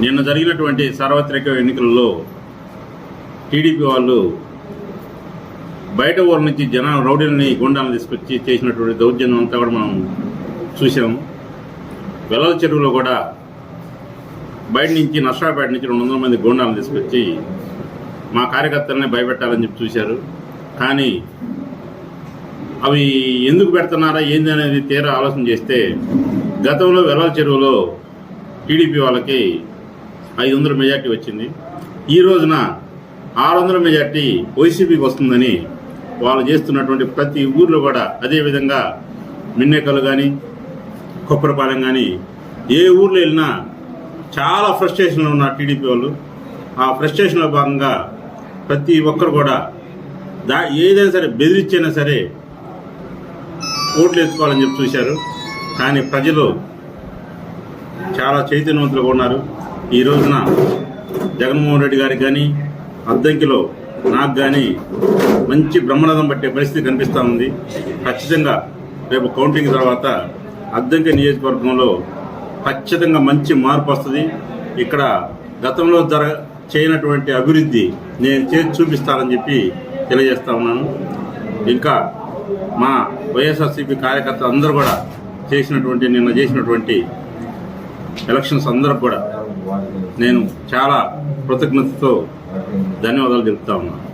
నిన్న జరిగినటువంటి సార్వత్రిక ఎన్నికల్లో టీడీపీ వాళ్ళు బయట ఊరు నుంచి జన రౌడీలని గుండాలను తీసుకొచ్చి చేసినటువంటి దౌర్జన్యం అంతా కూడా మనం చూసాము వెల్లల చెరువులో కూడా బయట నుంచి నష్టాపేట నుంచి రెండు వందల మంది గుండాలను తీసుకొచ్చి మా కార్యకర్తలనే భయపెట్టాలని చెప్పి చూశారు. కానీ అవి ఎందుకు పెడుతున్నారా ఏంది అనేది తీరా ఆలోచన చేస్తే గతంలో వెల్లల చెరువులో టీడీపీ వాళ్ళకి ఐదు వందల మెజార్టీ వచ్చింది. ఈ రోజున ఆరు వందల మెజార్టీ వైసీపీకి వస్తుందని వాళ్ళు చేస్తున్నటువంటి ప్రతి ఊర్లో కూడా అదేవిధంగా మిన్నేకలు కానీ కొప్పరపాలెం కానీ ఏ ఊర్లో వెళ్ళినా చాలా ఫ్రస్ట్రేషన్లో ఉన్న టీడీపీ వాళ్ళు. ఆ ఫ్రస్ట్రేషన్లో భాగంగా ప్రతి ఒక్కరు కూడా దా ఏదైనా సరే బెదిరించైనా సరే ఓట్లు ఎత్తుకోవాలని చెప్పి చూశారు. కానీ ప్రజలు చాలా చైతన్యవంతులుగా ఉన్నారు. ఈ రోజున జగన్మోహన్ రెడ్డి గారికి కానీ అద్దంకిలో నాకు కానీ మంచి బ్రహ్మరథం పట్టే పరిస్థితి కనిపిస్తూ ఉంది. ఖచ్చితంగా రేపు కౌంటింగ్ తర్వాత అద్దంకి నియోజకవర్గంలో ఖచ్చితంగా మంచి మార్పు వస్తుంది. ఇక్కడ గతంలో జర చేయనటువంటి అభివృద్ధి నేను చేసి చూపిస్తానని చెప్పి తెలియజేస్తా ఉన్నాను. ఇంకా మా వైఎస్ఆర్సీపీ కార్యకర్తలు అందరూ కూడా చేసినటువంటి నిన్న చేసినటువంటి ఎలక్షన్స్ అందరూ కూడా నేను చాలా కృతజ్ఞతతో ధన్యవాదాలు తెలుపుతా ఉన్నాను